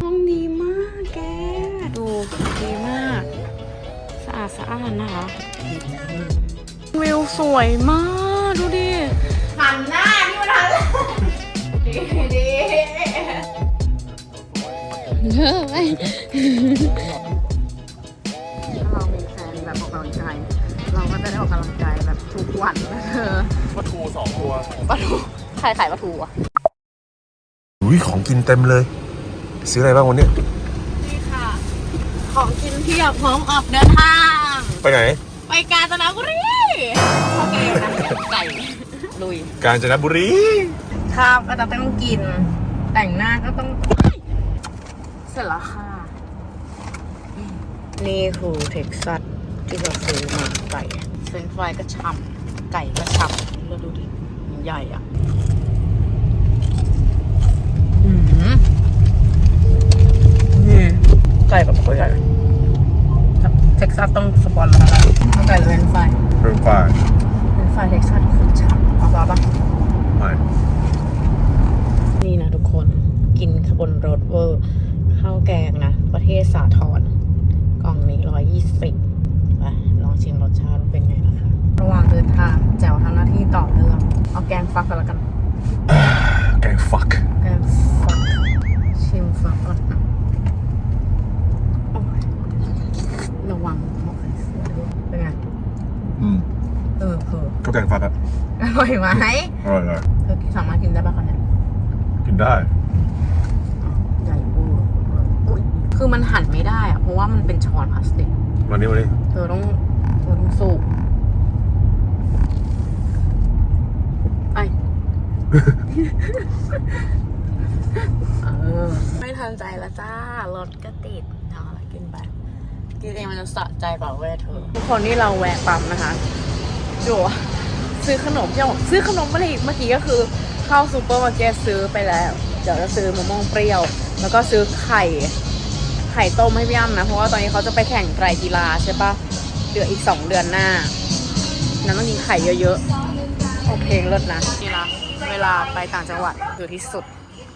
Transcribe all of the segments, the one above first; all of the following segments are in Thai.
ห้องดีมากแก ดูดีมาก สะอาดสะอาดนะคะ วิวสวยมาก ดูดิหันหน้าที่มันหันดีดีเยอะไปถ้าเรามีแฟนแบบออกกำลังกาย เราก็จะได้ออกกำลังกายแบบทุกวันนะเธอปลาทูสองตัวปลาทูใครขายปลาทูอะอุ้ ยของกินเต็มเลย ซื้ออะไรบ้างวันนี้นี่ค่ะ ของกินเพียบพร้อมออกเดินทาง ไปไหน ไปกาญจนบุรีโอเคนะไก่ลุย กาญจนบุรีข้าวก็จะต้องกิน แต่งหน้าก็ต้องเสร็จแล้วค่ะ นี่คือเท็กซัสที่เราซื้อมาไก่เฟรนช์ฟรายก็ฉ่ำไก่ก็ฉ่ำแล้วดูดิมันใหญ่อะ ไก่แบบโคตรใหญ่เท็กซัสต้องสปอนแล้วนะเอาไก่หรือเฟรนช์ฟรายเพิ่มฝ่ายเฟรนช์ฟรายเท็กซัสคือฉ่ำเอาปะปะไม่นี่นะทุกคนกินขบวนรถเวอร์ข้าวแกงนะ ประเทศสาทรกล่องนี้ร้อยยี่สิบไปลองชิมรสชาติเป็นไงนะคะ ระหว่างเดินทางแจวทำหน้าที่ต่อเนื่อง เอาแกงฟักกันแล้วกัน แกงฟักอะอร่อยไหมอร่อยเลยเธอสามารถกินได้ปะคะเนี่ยกินได้ใหญ่เวอร์อุ๊ยคือมันหั่นไม่ได้อะเพราะว่ามันเป็นช้อนพลาสติกวันนี้วันนี้เธอต้องเธอต้องสูบไปเออ ไม่ทันใจแล้วจ้ารถก็ติดเอาละกินไปกินเองมันจะสะใจเปล่าเว้ยเธอทุกคนที่เราแวะปั๊มนะคะดูอะ ซื้อขนมที่บอกซื้อขนมมาเลยอีกเมื่อกี้ก็คือเข้าซูเปอร์มาร์เก็ตซื้อไปแล้ว เดี๋ยวจะซื้อมะม่วงเปรี้ยว แล้วก็ซื้อไข่ไข่ต้มให้พี่อ้ำนะ เพราะว่าตอนนี้เขาจะไปแข่งไตรกีฬาใช่ปะเดือนอีกสองเดือนหน้า นั้นต้องกินไข่เยอะๆ โอเคเลิศนะนี่นะเวลาไปต่างจังหวัดคือที่สุด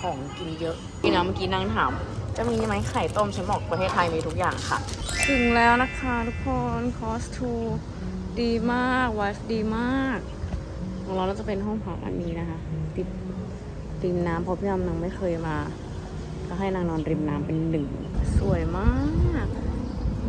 ของกินเยอะนี่นะเมื่อกี้นั่งถาม จะมีไหมไข่ต้มฉันบอกประเทศไทยมีทุกอย่างค่ะ ถึงแล้วนะคะทุกคนคอสทู ดีมากวายดีมาก ของเราเราจะเป็นห้องพักอันนี้นะคะ ติดริมน้ำเพราะพี่อ้ำนางไม่เคยมา ก็ให้นางนอนริมน้ำเป็นหนึ่ง สวยมาก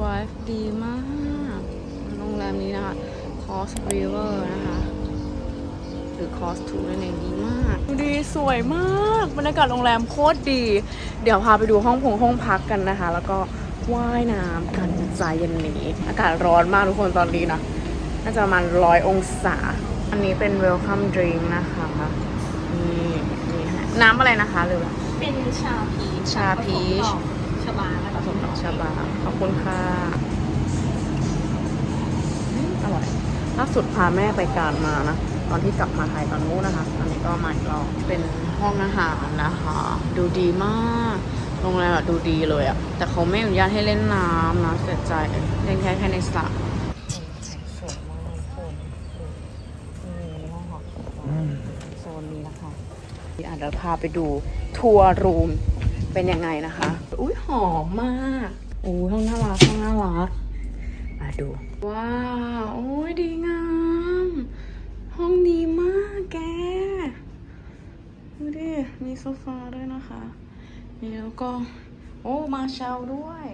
วายดีมาก โรงแรมนี้นะคะ Cost River นะคะหรือ Cost 2นั่นเองดีมาก ดูดีสวยมากบรรยากาศโรงแรมโคตรดี เดี๋ยวพาไปดูห้องพงห้องพักกันนะคะ แล้วก็ว่ายน้ำกันใจเย็นนี้ อากาศร้อนมากทุกคนตอนนี้นะ น่าจะประมาณร้อยองศา อันนี้เป็น Welcome Drink นะคะนี่นี่ฮะน้ำอะไรนะคะหรือว่าเป็นชาพีชชาพีชชาบาแล้วผสมดอกชาบา ขอบคุณค่ะอืมอร่อยล่าสุดพาแม่ไปการมานะ ตอนที่กลับมาไทยตอนนู้นนะคะตอนนี้ก็มาอีกรอบเป็นห้องอาหารนะคะ ดูดีมากโรงแรมอะดูดีเลยอะแต่เขาไม่อนุญาตให้เล่นน้ำนะเสียใจเล่นแค่แค่ในสระสวยมากคนนี่ห้องหอโซนนี้นะคะ อะเดี๋ยวพาไปดูทัวร์รูมเป็นยังไงนะคะ อุ้ยหอมมากอุ้ห้องน่ารักห้องน่ารัก มาดู ว้าว โอ้ยดีงาม ห้องดีมากแก ดูดิ มีโซฟาด้วยนะคะนี่แล้วก็ โอ้ มาเชลด้วย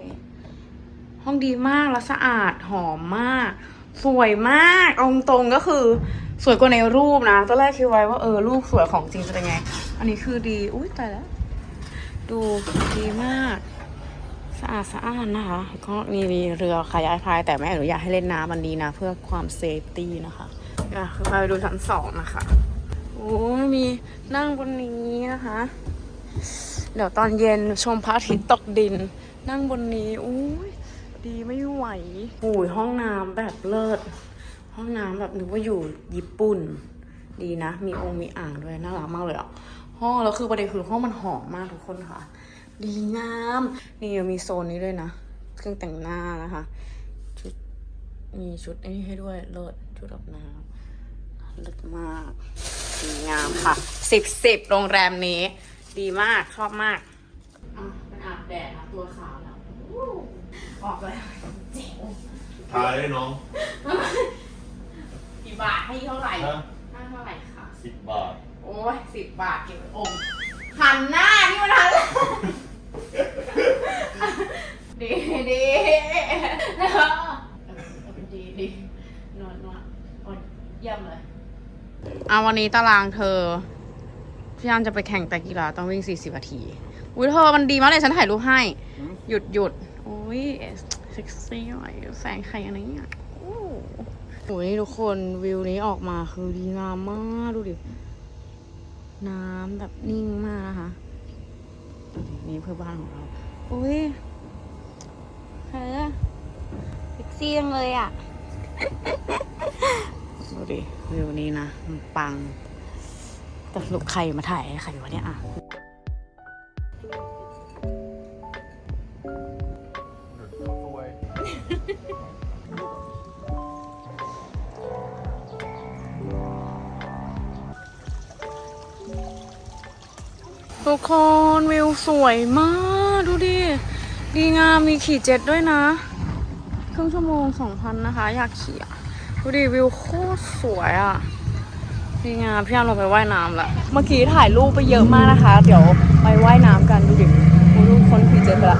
ห้องดีมากแล้วสะอาดหอมมาก สวยมากเอาตรงก็คือ สวยกว่าในรูปนะตอนแรกคิดไว้ว่าเออรูปสวยของจริงจะเป็นไง อันนี้คือดี อุ้ยตายแล้ว ดูดีมาก สะอาดสะอานนะคะ ก็มีมีเรือขยายพาย แต่ไม่อนุญาตให้เล่นน้ำมันนี้นะ เพื่อความเซฟตี้นะคะอะคือพาไปดูชั้นสองนะคะโอ้ยมีนั่งบนนี้นะคะ เดี๋ยวตอนเย็นชมพระอาทิตย์ตกดิน นั่งบนนี้อุ้ยดีไม่ไหวโอ้ยห้องน้ำแบบเลิศ ห้องน้ำแบบนึกว่าอยู่ญี่ปุ่น ดีนะ มีองค์มีอ่างด้วยน่ารักมากเลยอะห้องแล้วคือประเด็นคือห้องมันหอมมากทุกคนค่ะ ดีงามนี่ยังมีโซนนี้ด้วยนะ เครื่องแต่งหน้านะคะชุดมีชุดไอ้นี่ให้ด้วยเลิศชุดอาบน้ำเลิศมากดีงามค่ะสิบสิบโรงแรมนี้ ดีมากชอบมากแดดนะตัวขาวแล้วอู้ออกเลยเจ๋วทายได้น้อง กี่บาทให้เท่าไหร่ฮะให้เท่าไหร่คะสิบบาท โอ้ยสิบบาทเก็บไว้อมหันหน้านี่มันหันดีดีเออดีดีนวดนวดโอ้ยเยี่ยมเลยเอาวันนี้ตารางเธอพี่ยามจะไปแข่งแต่กีฬาต้องวิ่ง 40นาที อุ้ยเธอมันดีมากเลยฉันถ่ายรูปให้ หยุดหยุดโอ้ยเซ็กซี่หน่อยแสงไข่อันนี้อะ โอ้โหทุกคนวิวนี้ออกมาคือดีงามมากดูดิ น้ำแบบนิ่งมากนะคะนี่เพื่อบ้านของเราอุ้ยเธอเซ็กซี่จังเลยอะ ดูดิวิวนี้นะมันปัง แต่สรุปใครมาถ่ายให้ใครวะเนี่ยอะ ทุกคนวิวสวยมาก ดูดิ ดีงามมีขี่เจ็ตด้วยนะ ครึ่งชั่วโมงสองพันนะคะ อยากขี่อะดูดิ วิวโคตรสวยอะ ดีงามพี่ยามลงไปว่ายน้ำละเมื่อกี้ถ่ายรูปไปเยอะมากนะคะ เดี๋ยวไปว่ายน้ำกันดูดิโอ้ดูคนขี่เจ็ตไปละ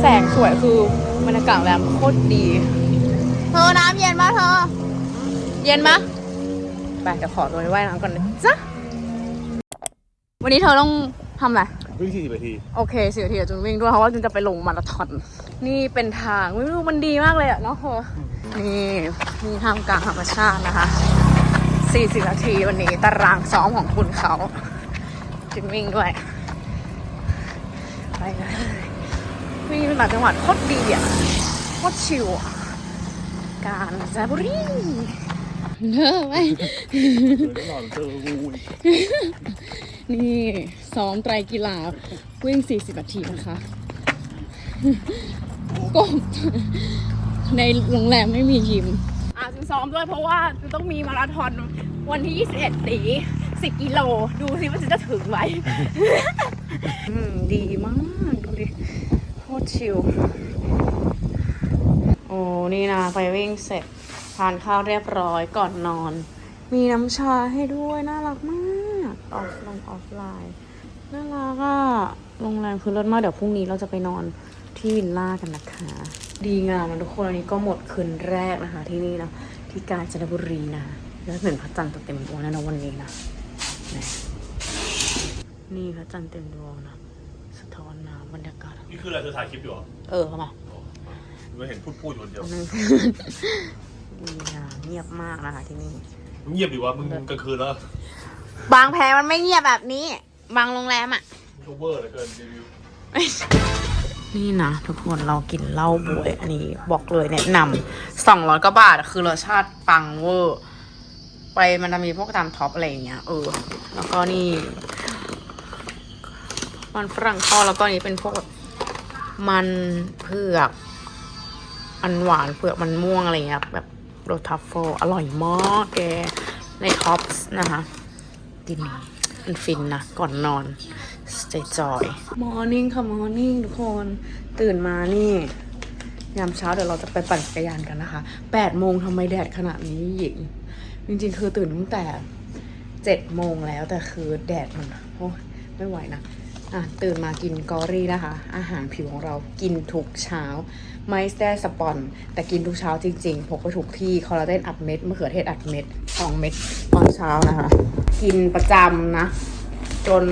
แสงสวยคือบรรยากาศแรมโคตรดี เธอน้ำเย็นปะเธอ เย็นปะไปเดี๋ยวขอตัวไปว่ายน้ำก่อนนะจ๊ะ วันนี้เธอต้องทำอะไร วิ่งสี่สิบนาทีโอเคสิทีเดี๋ยวจุนวิ่งด้วยเพราะว่าจุนจะไปลงมาราธอน นี่เป็นทางไม่รู้มันดีมากเลยอะเนาะเธอนี่มีทำกลางธรรมชาตินะคะ40นาทีวันนี้ตารางซ้อมของคุณเขาจุนวิ่งด้วยไปเลยวิ่งต่างจังหวัดโคตรดีอะโคตรชิลอะการจนบุรี เนอะไหมหล่อนเจองูนี่ซ้อมไตรกีฬาวิ่ง 40 นาทีนะคะก็ในโรงแรมไม่มียิม อะจึงซ้อมด้วยเพราะว่าจะต้องมีมาราธอนวันที่ 21นี้10 กิโล ดูสิว่าจะถึงไหมอืมดีมาก ดูดิโคตรชิล โอ้ นี่นะ ไปวิ่งเสร็จทานข้าวเรียบร้อยก่อนนอน มีน้ำชาให้ด้วยน่ารักมากออฟลงออฟไลน์น่ารักอะโรงแรมคือเลิศมากเดี๋ยวพรุ่งนี้เราจะไปนอนที่วิลล่ากันนะคะ ดีงามนะทุกคนอันนี้ก็หมดคืนแรกนะคะ ที่นี่นะที่กาญจนบุรีนะแล้วเห็นพระจันทร์เต็มดวงแน่นอนวันนี้นะนะนี่พระจันทร์เต็มดวงนะสะท้อนน้ำบรรยากาศนี่คืออะไรเธอถ่ายคลิปอยู่เหรอเออเข้ามาไม่เห็นพูดพูดอยู่คนเดียว นั่นดีงามเงียบมากนะคะที่นี่เงียบดีวะมึงกลางคืนแล้วบางแพมันไม่เงียบแบบนี้ บางโรงแรมอะโอเวอร์เหลือเกินรีวิวนี่นะทุกคนเรากินเหล้าบวย อันนี้บอกเลยแนะนำสองร้อยกว่าบาทอะคือรสชาติปังเวอร์ ไปมันจะมีพวกตามท็อปอะไรอย่างเงี้ยเออ แล้วก็นี่ มันฝรั่งทอดแล้วก็นี้เป็นพวกแบบมันเผือก อันหวานเผือกมันม่วงอะไรเงี้ยแบบ โรทัฟเฟิลอร่อยมากแก ในท็อปส์นะคะ กินมันฟินนะ ก่อนนอนใจจอยมอร์นิ่งค่ะมอร์นิ่งทุกคน ตื่นมานี่ ยามเช้าเดี๋ยวเราจะไปปั่นจักรยานกันนะคะแปดโมงทำไมแดดขนาดนี้หญิง จริงๆ คือตื่นตั้งแต่เจ็ดโมงแล้วแต่คือแดดมันโอ้ไม่ไหวนะ อะตื่นมากินกอรี่นะคะ อาหารผิวของเรากินทุกเช้า ไม่ได้สปอนแต่กินทุกเช้าจริงๆพกไปถูกที่คอลลาเจนอัดเม็ดมะเขือเทศอัดเม็ดสองเม็ดตอนเช้านะคะ กินประจำนะ จน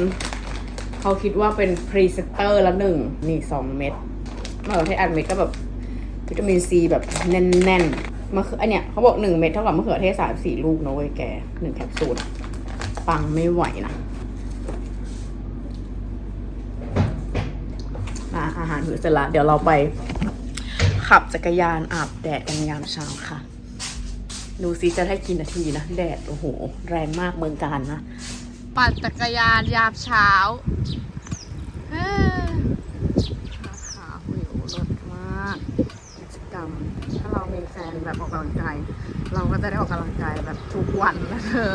เขาคิดว่าเป็นพรีเซนเตอร์ละหนึ่งนี่สองเม็ดมะเขือเทศอัดเม็ดก็แบบวิตามินซีแบบแน่นๆมะเขืออันเนี้ยเขาบอกหนึ่งเม็ดเท่ากับมะเขือเทศสามสี่ลูกนะเว้ยแกหนึ่งแคปซูลปังไม่ไหวนะ อะอาหารหิวเสร็จละเดี๋ยวเราไปขับจักรยานอาบแดดกันยามเช้าค่ะ ดูซิจะได้กี่นาทีนะ แดด โอ้โห แรงมากเมืองการนะ ปั่นจักรยานยามเช้าเอ้อราหิวรถมากกิจกรรม ถ้าเรามีแฟนแบบออกกำลังกาย เราก็จะได้ออกกำลังกายแบบทุกวันนะเธอ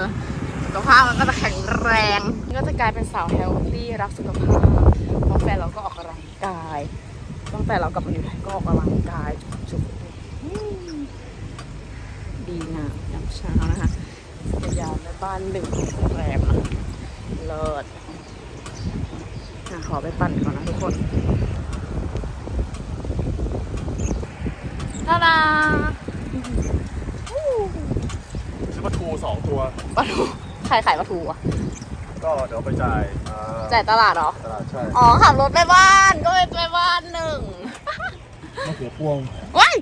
ขภาพมันก็จะแข็งแรง ก็จะกลายเป็นสาวเฮลตี้รักสุขภาพเพราะแฟนเราก็ออกกำลังกงแต่เรากลับมาอยู่ไทยก็ออกกำลังกายจุกๆอืมดีงามยามเช้านะคะพยายามในบ้านหนึ่งโรงแรมนะเลิศอะขอไปปั่นก่อนนะทุกคนตาดาซื้อปลาทูสองตัวปลาทู ใครขายปลาทูอะก็เดี๋ยวไปจ่ายอ่าจ่ายตลาดเหรอ ตลาดใช่อ๋อขับรถไปบ้านก็ไปไปบ้านหนึ่งมะเขือพวงว้าย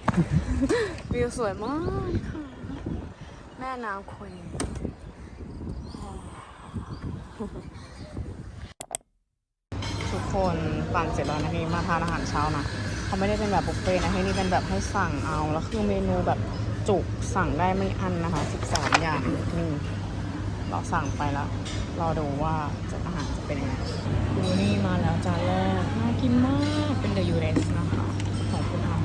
วิวสวยมากค่ะแม่น้ำควีนทุกคนปั่นเสร็จแล้วนะพี่มาทานอาหารเช้านะเขาไม่ได้เป็นแบบบุฟเฟ่ต์นะที่นี่เป็นแบบให้สั่งเอาแล้วคือเมนูแบบจุกสั่งได้ไม่อันนะคะ13อย่างนี่ เราสั่งไปแล้วรอดูว่าจะอาหารจะเป็นยังไงดูนี่มาแล้วจานแรกน่ากินมากเป็นเดอะยูเรสนะคะของคุณอา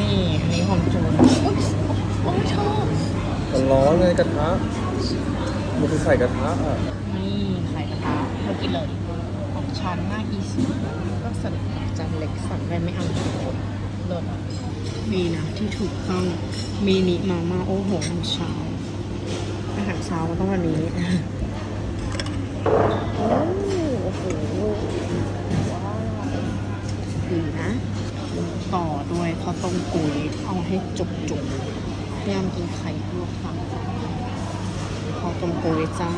นี่อันนี้ของจูนอุ๊ยโอ้ยชอบมันร้อนเลยกระทะมันคือใส่กระทะอะนี่ไข่กระทะเรากินเลยของฉันน่าอีสิก็สั่งจานเล็กสั่งได้ไม่อันเลิศดีนะที่ถูกต้องมินิมาม่าโอ้โหน้ำเช้า อาหารเช้ามันต้องวันนี้โอ้โหว้าวดีนะ ต่อด้วยข้าวต้มกุยเอาให้จุกจุกพยายามกินไข่ลวกฟังข้าวต้มกุยจ้า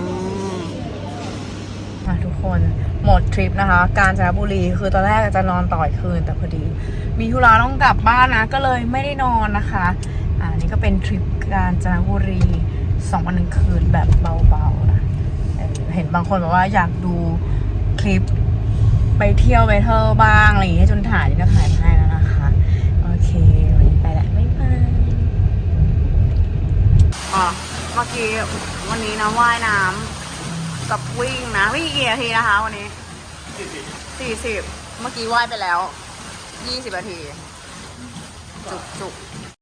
ทุกคนหมดทริปนะคะ กาญจนบุรีคือตอนแรกจะนอนต่ออีกคืนแต่พอดี มีธุระต้องกลับบ้านนะ ก็เลยไม่ได้นอนนะคะ อ่านี่ก็เป็นทริปกาญจนบุรี สองวันหนึ่งคืนแบบเบาๆนะเออเห็นบางคนบอกว่าอยากดูคลิปไปเที่ยวไปเที่ยวบ้างอะไรอย่างเงี้ยจนถ่ายนี่ก็ถ่ายมาให้แล้วนะคะ โอเค วันนี้ไปแล้วบ๊ายบายอะเมื่อกี้วันนี้นะว่ายน้ำกับวิ่งนะวิ่งกี่นาทีนะคะวันนี้สี่สิบเมื่อกี้ว่ายไปแล้วยี่สิบนาที จุกจุกๆ